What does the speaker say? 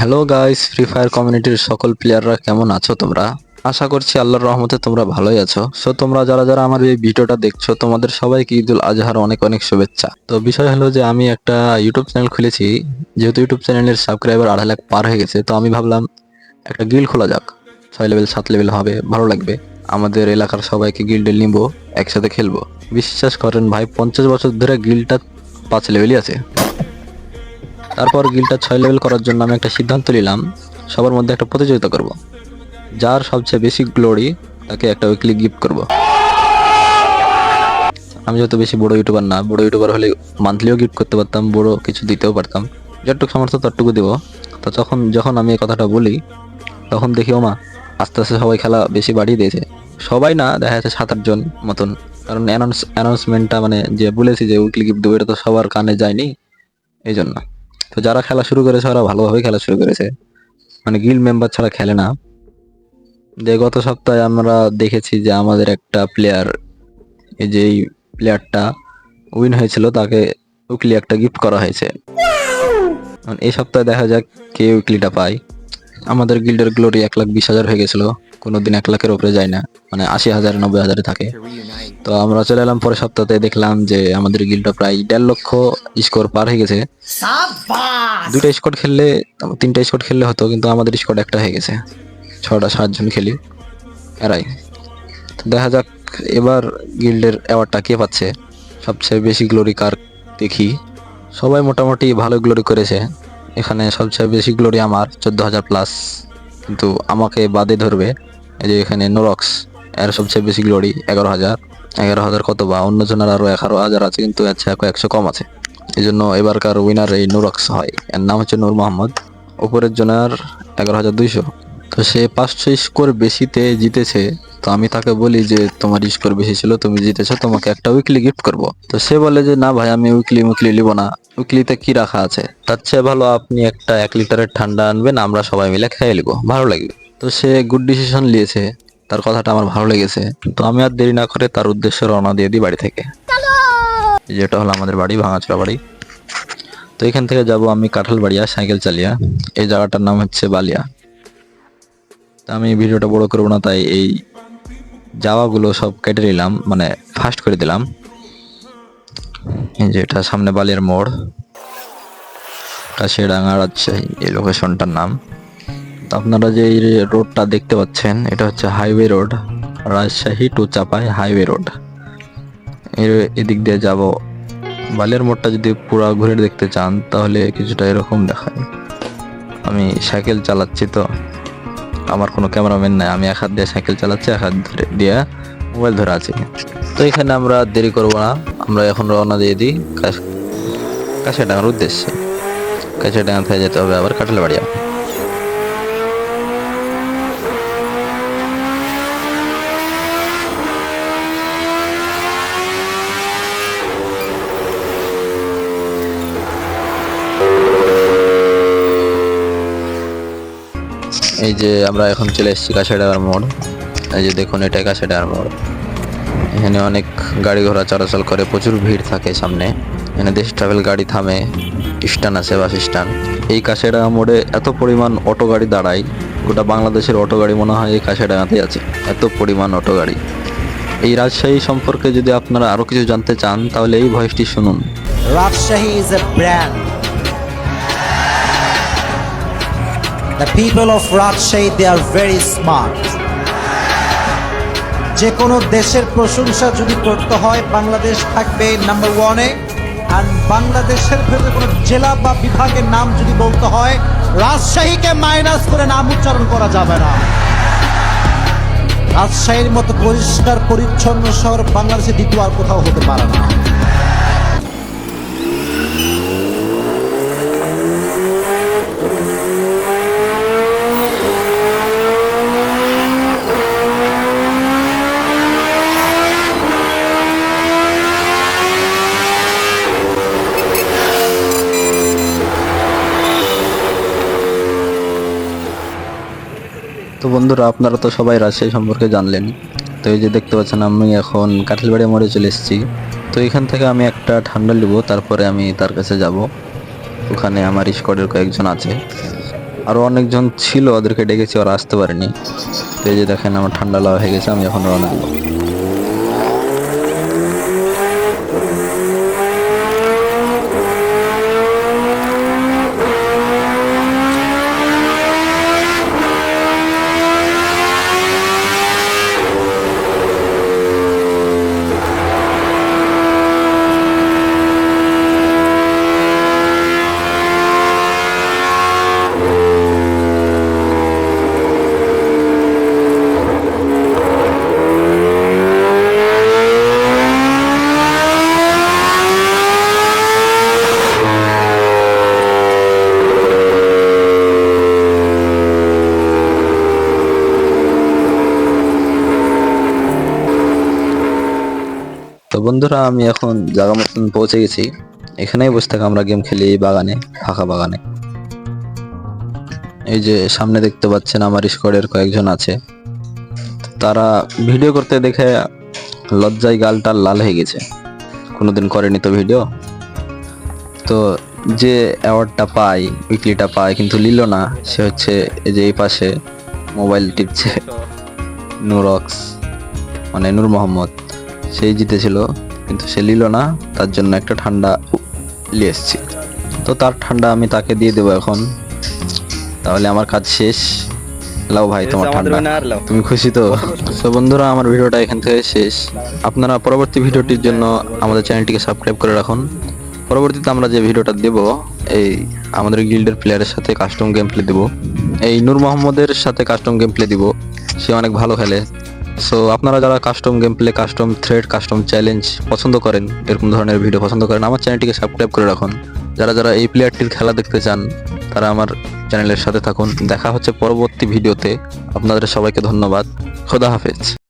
Hello guys free fire কমিউনিটির সকল প্লেয়াররা কেমন আছো তোমরা? আশা করছি আল্লাহর রহমতে তোমরা ভালোই আছো। সো তোমরা যারা যারা আমার এই ভিডিওটা দেখছ, তোমাদের সবাইকে ঈদুল আজহার অনেক অনেক শুভেচ্ছা। তো বিষয় হলো যে, আমি একটা ইউটিউব চ্যানেল খুলেছি, যেহেতু ইউটিউব চ্যানেলের সাবস্ক্রাইবার আড়াই লাখ পার হয়ে গেছে, তো আমি ভাবলাম একটা গিল খোলা যাক। ছয় লেভেল সাত লেভেল হবে, ভালো লাগবে। আমাদের এলাকার সবাইকে গিল্ডে নিবো, একসাথে খেলব। বিশ্বাস করেন ভাই, পঞ্চাশ বছর ধরে গিলটা পাঁচ লেভেলই আছে। তারপর গিলটা ছয় লেভেল করার জন্য আমি একটা সিদ্ধান্ত নিলাম, সবার মধ্যে একটা প্রতিযোগিতা করব। যার সবচেয়ে বেশি গ্লোরি তাকে একটা উইকলি গিফট করব। আমি যত বেশি বড় ইউটিউবার না, বড় ইউটিউবার হলে মান্থলিও গিফট করতে পারতাম, বড় কিছু দিতেও পারতাম। যতটুকু সামর্থ্য ততটুকু দেবো। তো তখন, যখন আমি এই কথাটা বলি, তখন দেখি, ওমা, আস্তে আস্তে সবাই খেলা বেশি বাড়িয়ে দিয়েছে। সবাই না, দেখা যাচ্ছে সাত আটজন মতন। কারণ অ্যানাউন্স অ্যানাউন্সমেন্টটা মানে যে বলেছি যে উইকলি গিফট দেবো, এটা তো সবার কানে যায়নি, এই জন্য। তো যারা খেলা শুরু করেছে, ওরা ভালোভাবে খেলা শুরু করেছে। মানে গিল্ড মেম্বার ছাড়া খেলে না। যে গত সপ্তাহে আমরা দেখেছি যে আমাদের একটা প্লেয়ার এই যে প্লেয়ারটা উইন হয়েছিল, তাকে উইকলি একটা গিফট করা হয়েছে। এই সপ্তাহে দেখা যাক কে উইকলিটা পায়। আমাদের গিল্ডের গ্লোরি এক লাখ বিশ হাজার হয়ে গেছিল। কোনোদিন এক লাখের ওপরে যায় না। মানে আশি হাজার, নব্বই হাজারে থাকে। তো আমরা চলে এলাম পরের সপ্তাহে দেখলাম যে আমাদের গিল্ডটা প্রায় দেড় লক্ষ স্কোর পার হয়ে গেছে। দুইটা স্কোয়াড খেললে তিনটা স্কোয়াড খেললে হতো কিন্তু আমাদের স্কোয়াড একটা হয়ে গেছে। ছটা সাতজন খেলি। এরাই। তো দেখা যাক এবার গিল্ডের অ্যাওয়ার্ডটা কে পাচ্ছে। সবচেয়ে বেশি গ্লোরি কার দেখি? সবাই মোটামুটি ভালো গ্লোরি করেছে। এখানে সবচেয়ে বেশি গ্লোরি আমার চোদ্দ হাজার প্লাস কিন্তু আমাকে বাদে ধরবে। এই যে এখানে নোরক্স এর সবচেয়ে বেশি গ্লোরি এগারো হাজার। এগারো হাজার কত বা? অন্যজনের আরও এগারো হাজার আছে, কিন্তু একশো কম আছে। এই জন্য এবারকার উইনার এই নুরক্স হয়। এর নাম হচ্ছে নূর মোহাম্মদ। উপরের জনের এগারো হাজার দুইশো। তো সে পাঁচশো স্কোর বেশিতে জিতেছে। তো আমি তাকে বলি যে, তোমার স্কোর বেশি ছিল, তুমি জিতেছো, তোমাকে একটা উইকলি গিফট করব। তো সে বলে যে, না ভাই, আমি উইকলি উইকলি নিব না। উইকলিতে কি রাখা আছে? তার চেয়ে ভালো, আপনি একটা এক লিটারের ঠান্ডা আনবেন, আমরা সবাই মিলে খেয়ে নিবো। ভালো লাগবে। তো সে গুড ডিসিশন নিয়েছে। তার কথাটা আমার ভালো লেগেছে। তো আমি আর দেরি না করে তার উদ্দেশ্যে রওনা দিয়ে দিই বাড়ি থেকে। যেটা হলো আমাদের বাড়ি ভাঙাচোরা বাড়ি। তো এখান থেকে যাব আমি কাঁঠাল বাড়িয়া সাইকেল চালিয়া। এই জায়গাটার নাম হচ্ছে বালিয়া। তা আমি ভিডিওটা বড় করব না তাই এই যাওয়াগুলো সব কেটে নিলাম মানে ফাস্ট করে দিলাম। এই যে এটা সামনে বালিয়ার মোড়। কাশিয়াডাঙ্গা রাজশাহী এই লোকেশনটার নাম। আপনারা যে এই রোডটা দেখতে পাচ্ছেন, এটা হচ্ছে highway road Rajshahi to Chapai highway রোডের এদিক দিয়ে যাব। বালের মোড়টা যদি পুরো ঘুরে দেখতে চান, তাহলে কিছুটা এরকম দেখায়। আমি সাইকেল চালাচ্ছি তো। আমার কোনো ক্যামেরাম্যান নাই, আমি এক হাত দিয়ে সাইকেল চালাচ্ছি, এক হাত দিয়ে মোবাইল ধরে আছি। তো এখানে আমরা দেরি করব না, আমরা এখন রওনা দিয়ে দিই কাছে ডাঙার উদ্দেশ্যে। কাছেডাঙ্গা থেকে যেতে হবে আবার কাটালে এই যে আমরা এখন চলে এসেছি কাছেডাঙ্গার মোড়। এই যে দেখুন, এটাই কাছেডাঙ্গার মোড়। এখানে অনেক গাড়ি ঘোড়া চলাচল করে, প্রচুর ভিড় থাকে সামনে। এখানে দেশ ট্রাভেল গাড়ি থামে, স্ট্যান্ড আছে, বাস স্ট্যান্ড। এই কাছেডাঙ্গা মোড়ে এত পরিমাণ অটো গাড়ি দাঁড়ায়, গোটা বাংলাদেশের অটো গাড়ি মনে হয় এই কাছেডাঙ্গাতেই আছে। এত পরিমাণ অটো গাড়ি। এই রাজশাহী সম্পর্কে যদি আপনারা আরও কিছু জানতে চান, তাহলে এই ভয়েসটি শুনুন। Rajshahi is a brand. The people of Rajshahi, they are very smart. যে কোনো দেশের প্রশংসা যদি করতে হয় বাংলাদেশ থাকবে নাম্বার ওয়ানে আর বাংলাদেশের ভেতরে কোনো জেলা বা বিভাগের নাম যদি বলতে হয় রাজশাহীকে মাইনাস করে নাম উচ্চারণ করা যাবে না। রাজশাহীর মতো পরিষ্কার পরিচ্ছন্ন শহর বাংলাদেশে দ্বিতীয় আর কোথাও হতে পারে না। তো বন্ধুরা, আপনারা তো সবাই রাজশাহী সম্পর্কে জানলেন। তো এই যে দেখতে পাচ্ছেন, আমি এখন কাঠিলবাড়ি মোড়ে চলে এসেছি। তো এখান থেকে আমি একটা ঠান্ডা নেব, তারপরে আমি তার কাছে যাব। ওখানে আমার স্কোয়াডের কয়েকজন আছে। আরও অনেকজন ছিল, ওদেরকে ডেকেছি, ওরা আসতে পারেনি। তো এই যে দেখেন, আমার ঠান্ডা লাগা হয়ে গেছে, আমি এখন রওনা দেবো। তো বন্ধুরা, আমি এখন জায়গা মতন পৌঁছে গেছি। এখানেই বসে থাকা আমরা গেম খেলি এই বাগানে, ফাঁকা বাগানে। এই যে সামনে দেখতে পাচ্ছেন আমার স্কোয়াডের কয়েকজন আছে। তারা ভিডিও করতে দেখে লজ্জায় গালটা লাল হয়ে গেছে। কোনোদিন করেনি তো ভিডিও। তো যে অ্যাওয়ার্ডটা পাই উইকলিটা পায়, কিন্তু নিল না। সে হচ্ছে এই যে এই পাশে মোবাইল টিপছে। নুরক্স মানে নূর মোহাম্মদ। সেই জিতেছিল কিন্তু সে নিল না। তার জন্য একটা ঠান্ডা নিয়ে এসছি। তো তার ঠান্ডা আমি তাকে দিয়ে দেবো এখন। তাহলে আমার কাজ শেষ। লাও ভাই তোমার ঠান্ডা। তুমি খুশি তো? তো বন্ধুরা আমার ভিডিওটা এখান থেকে শেষ। আপনারা পরবর্তী ভিডিওটির জন্য আমাদের চ্যানেলটিকে সাবস্ক্রাইব করে রাখুন। পরবর্তীতে আমরা যে ভিডিওটা দেব এই আমাদের গিল্ডের প্লেয়ারের সাথে কাস্টম গেম প্লে দেবো। এই নূর মোহাম্মদের সাথে কাস্টম গেম প্লে দিব। সে অনেক ভালো খেলে। সো আপনারা যারা custom game play custom thread custom challenge পছন্দ করেন, এরকম ধরনের ভিডিও পছন্দ করেন, আমার চ্যানেলটিকে সাবস্ক্রাইব করে রাখুন। যারা যারা এই প্লেয়ারটির খেলা দেখতে চান, তারা আমার চ্যানেলের সাথে থাকুন। দেখা হচ্ছে পরবর্তী ভিডিওতে আপনাদের সবাইকে ধন্যবাদ। খোদা হাফেজ।